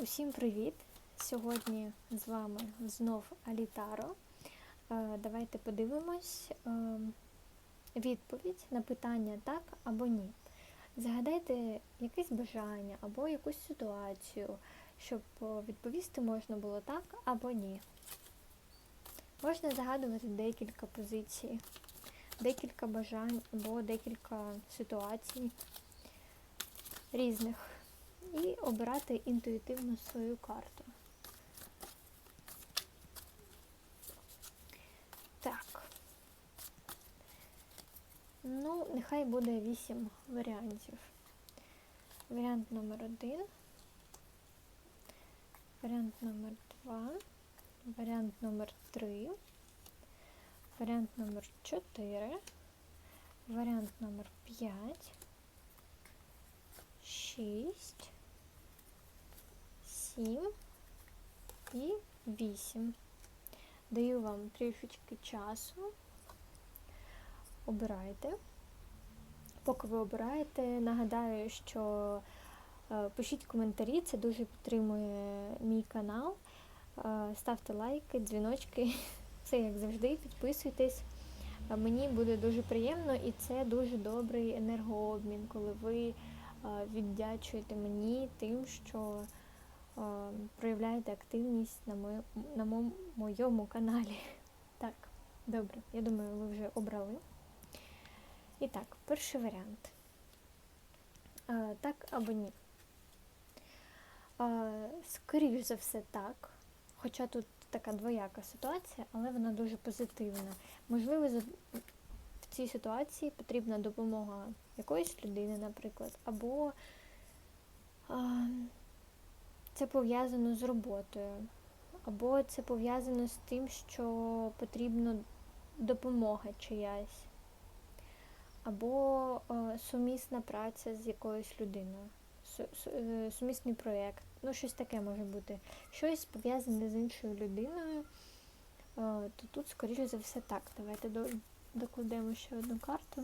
Усім привіт! Сьогодні з вами знов Алітаро. Е, Давайте подивимось е, відповідь на питання так або ні. Загадайте якесь бажання або якусь ситуацію, щоб е, відповісти можна було так або ні. Можна загадувати декілька позицій, декілька бажань або декілька ситуацій різних і обирати інтуїтивно свою карту. Так. Ну, нехай буде вісім варіантів. Варіант номер один, варіант номер два, варіант номер три, варіант номер чотири, варіант номер п'ять, шість, сім і вісім. Даю вам трішечки часу. Обирайте. Поки ви обираєте, нагадаю, що е, пишіть коментарі, це дуже підтримує мій канал. Е, ставте лайки, дзвіночки, все як завжди, підписуйтесь. Е, Мені буде дуже приємно і це дуже добрий енергообмін, коли ви віддячуєте мені тим, що проявляєте активність на, моє, на мо- моєму каналі. Так, добре, я думаю, ви вже обрали. І так, перший варіант. Так або ні. Скоріш за все, так. Хоча тут така двояка ситуація, але вона дуже позитивна. Можливо, в цій ситуації потрібна допомога якоїсь людини, наприклад, або це пов'язано з роботою, або це пов'язано з тим, що потрібна допомога чиясь, або е, сумісна праця з якоюсь людиною, е, сумісний проєкт. Ну, щось таке може бути. Щось пов'язане з іншою людиною, е, то тут, скоріше за все, так. Давайте докладемо ще одну карту.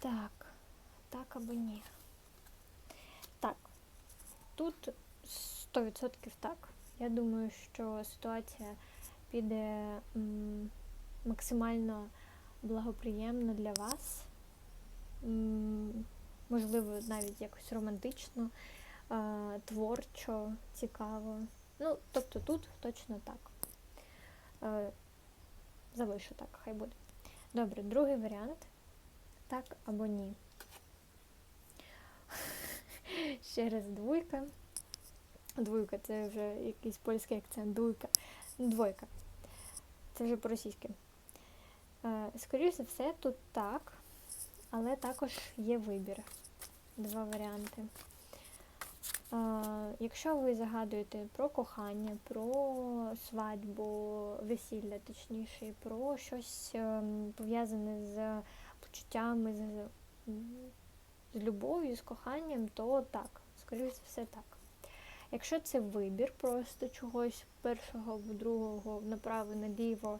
Так, так або ні. Тут 100% так. Я думаю, що ситуація піде максимально благоприємно для вас. Можливо, навіть якось романтично, творчо, цікаво. Ну, тобто тут точно так. Залишу так, хай буде. Добре, другий варіант. Так або ні. Ще раз двойка. Двойка це вже якийсь польський акцент. Двойка. Двойка. Це вже по-російськи. Е, Скоріше за все, тут так, але також є вибір. Два варіанти. Е, Якщо ви загадуєте про кохання, про свадьбу, весілля, точніше, про щось ем, пов'язане з почуттями, з, з любов'ю, з коханням, то так, скоріше за все так. Якщо це вибір просто чогось першого, або другого, направо, наліво,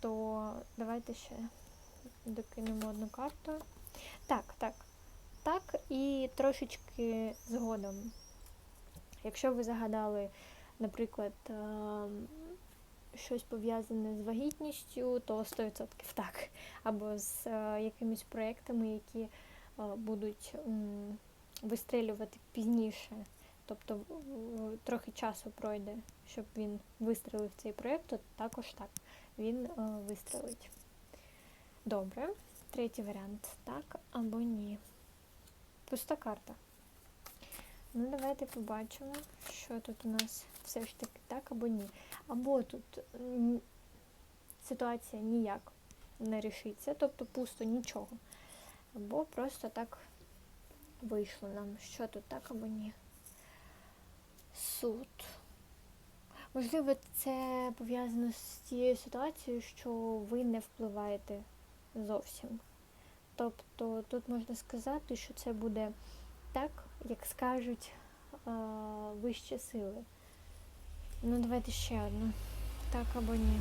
то давайте ще докинемо одну карту. Так, так. Так, і трошечки згодом. Якщо ви загадали, наприклад, ем, щось пов'язане з вагітністю, то 100% так. Або з е, якимись проєктами, які е, будуть вистрілювати пізніше. Тобто трохи часу пройде, щоб він вистрелив цей проєкт, то також так, він е, вистрелить. Добре. Третій варіант так або ні. Пуста карта. Ну, давайте побачимо, що тут у нас все ж таки так або ні. Або тут ситуація ніяк не рішиться, тобто пусто нічого. Або просто так вийшло нам, що тут так або ні. Суд. Можливо, це пов'язано з тією ситуацією, що ви не впливаєте зовсім. Тобто тут можна сказати, що це буде так, як скажуть е, вищі сили. Ну, давайте ще одну. Так або ні.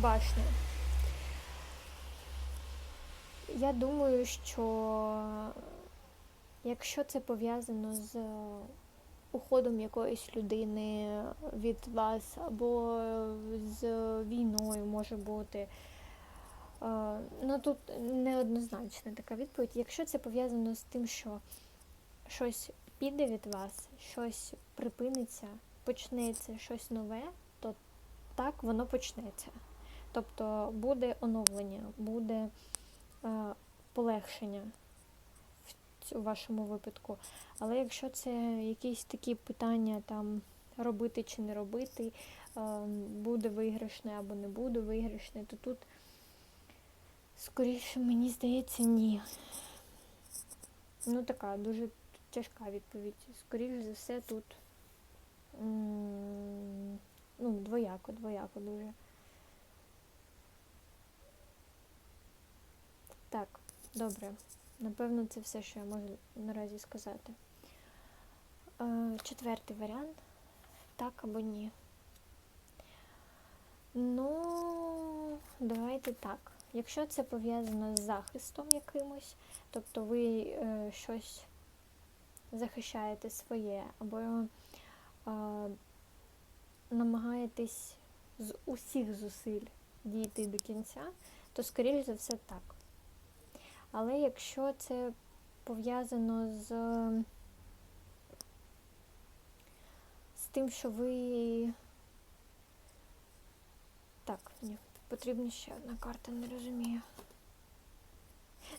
Башня. Я думаю, що якщо це пов'язано з уходом якоїсь людини від вас, або з війною може бути. Е, Ну тут неоднозначна така відповідь. Якщо це пов'язано з тим, що щось піде від вас, щось припиниться, почнеться щось нове, то так воно почнеться. Тобто буде оновлення, буде полегшення в, у вашому випадку. Але якщо це якісь такі питання, там робити чи не робити, е, буде виграшне або не буде виграшне, то тут скоріше мені здається ні. Ну така дуже тяжка відповідь. Скоріше за все тут ну, двояко, двояко дуже. Так, добре. Напевно, це все, що я можу наразі сказати. Е, четвертий варіант. Так або ні. Ну, давайте так. Якщо це пов'язано з захистом якимось, тобто ви е, щось захищаєте своє, або е, намагаєтесь з усіх зусиль дійти до кінця, то, скоріш за все, так. Але якщо це пов'язано з з тим, що ви... Так, ні, потрібна ще одна карта, не розумію.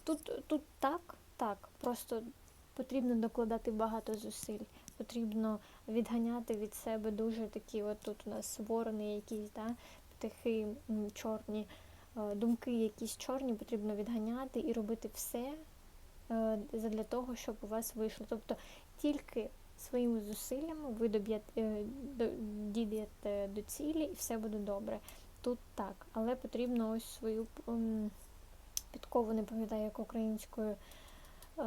Тут, тут так, так, просто потрібно докладати багато зусиль. Потрібно відганяти від себе дуже такі, от тут у нас ворони якісь, да, птахи чорні, думки якісь чорні, потрібно відганяти і робити все е, для того, щоб у вас вийшло. Тобто тільки своїми зусиллями ви е, дійдете до цілі і все буде добре. Тут так, але потрібно ось свою підкову, не пам'ятаю, як українською. Е,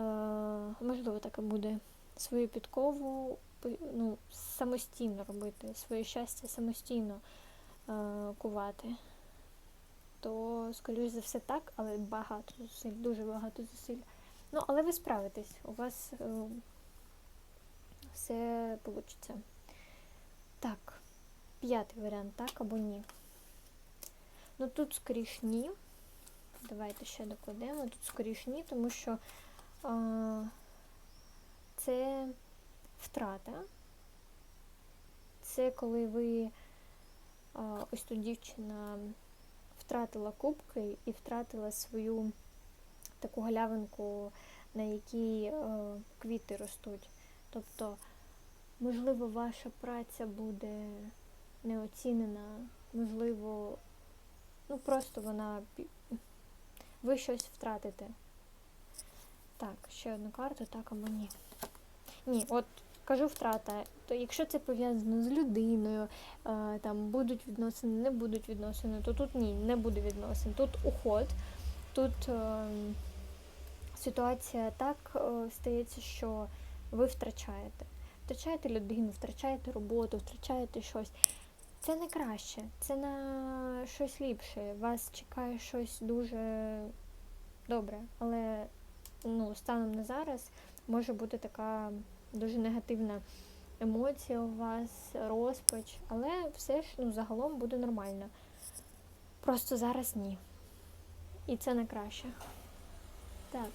можливо, так і буде свою підкову ну, самостійно робити, своє щастя самостійно е, кувати. То, скоріш за все, так, але багато зусиль, дуже багато зусиль. Ну, але ви справитесь, у вас е, все вийде. Так, п'ятий варіант, так або ні. Ну тут скоріш ні. Давайте ще докладемо. Тут скоріш ні, тому що це втрата. Це коли ви ось тут дівчина втратила кубки і втратила свою таку галявинку, на якій квіти ростуть. Тобто, можливо, ваша праця буде неоцінена, можливо, ну просто вона ви щось втратите. Так, ще одну карту, так або ні. Ні, от кажу втрата. То якщо це пов'язано з людиною, е, там будуть відносини, не будуть відносини, то тут ні, не буде відносин. Тут уход, тут е, ситуація так е, стається, що ви втрачаєте. Втрачаєте людину, втрачаєте роботу, втрачаєте щось. Це не краще, це на щось ліпше. Вас чекає щось дуже добре, але ну, станом на зараз може бути така дуже негативна емоція у вас, розпач, але все ж ну, загалом буде нормально. Просто зараз ні. І це не краще. Так.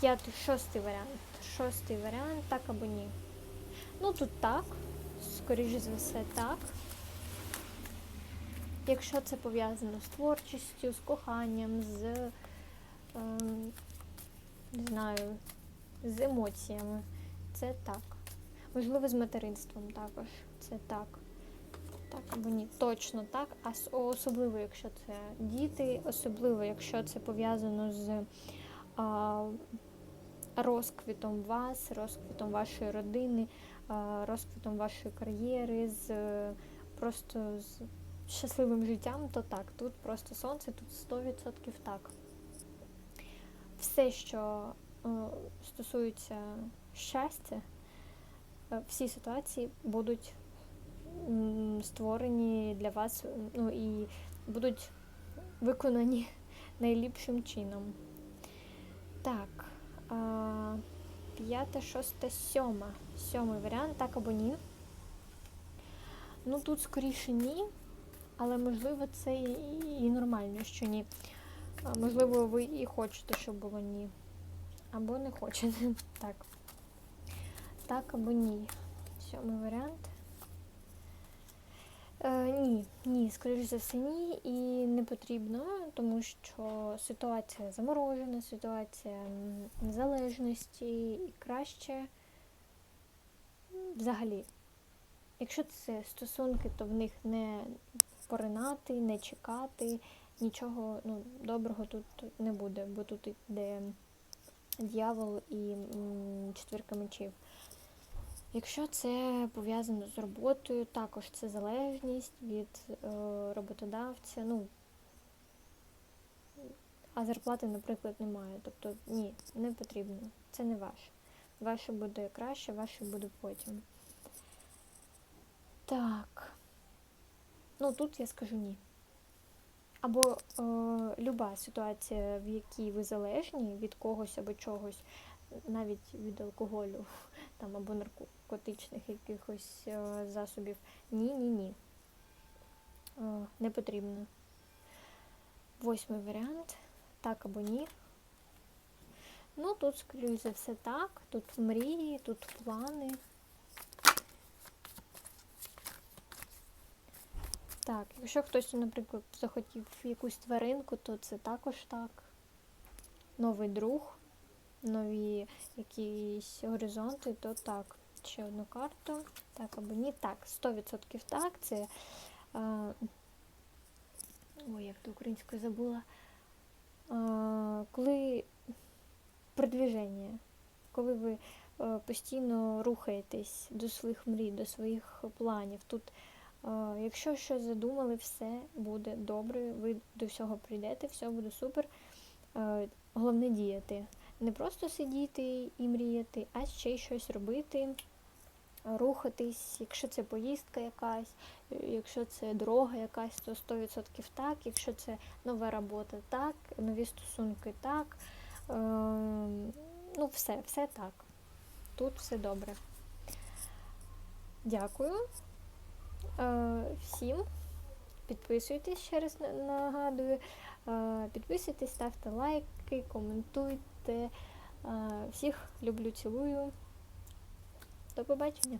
П'ятий, шостий варіант. Шостий варіант, так або ні. Ну тут так, скоріше за все, так. Якщо це пов'язано з творчістю, з коханням, з е, знаю, з емоціями, це так. Можливо, з материнством також. Це так. Так або ні, точно так. А особливо, якщо це діти, особливо, якщо це пов'язано з а, розквітом вас, розквітом вашої родини, а, розквітом вашої кар'єри, з просто з щасливим життям, то так, тут просто сонце, тут 100% так. Все, що е, стосується щастя, е, всі ситуації будуть створені для вас, ну і будуть виконані найліпшим чином. Так. А, п'яте, шосте, сьоме. Сьомий варіант, так або ні. Ну тут скоріше ні, але можливо це і нормально, що ні. А, можливо, ви і хочете, щоб було ні. Або не хочете. Так. Так або ні. Сьомий варіант. Е, ні, ні, скоріш за все, ні, і не потрібно, тому що ситуація заморожена, ситуація незалежності, і краще взагалі. Якщо це стосунки, то в них не поринати, не чекати, нічого ну, доброго тут не буде, бо тут йде дьявол і четвірка мечів. Якщо це пов'язано з роботою, також це залежність від е, роботодавця. Ну, а зарплати, наприклад, немає. Тобто ні, не потрібно. Це не ваше. Ваше буде краще, ваше буде потім. Так. Ну, тут я скажу ні. Або е, люба ситуація, в якій ви залежні від когось або чогось, навіть від алкоголю там, або наркотичних якихось е, засобів. Ні, ні, ні. Е, не потрібно. Восьмий варіант. Так або ні. Ну, тут, скоріш за все, так. Тут мрії, тут плани. Так, якщо хтось, наприклад, захотів якусь тваринку, то це також так. Новий друг, нові якісь горизонти, то так. Ще одну карту. Так або ні. Так, 100% так. Це. А, ой, як то українською забула. А, коли продвіження, коли ви а, постійно рухаєтесь до своїх мрій, до своїх планів. Тут Е, Якщо щось задумали, все буде добре, ви до всього прийдете, все буде супер. Головне діяти. Не просто сидіти і мріяти, а ще й щось робити, рухатись. Якщо це поїздка якась, якщо це дорога якась, то 100% так. Якщо це нова робота, так, нові стосунки, так. Ну, все, все так. Тут все добре. Дякую. Е, всім. Підписуйтесь, ще раз нагадую. Е, Підписуйтесь, ставте лайки, коментуйте. Е, Всіх люблю, цілую. До побачення.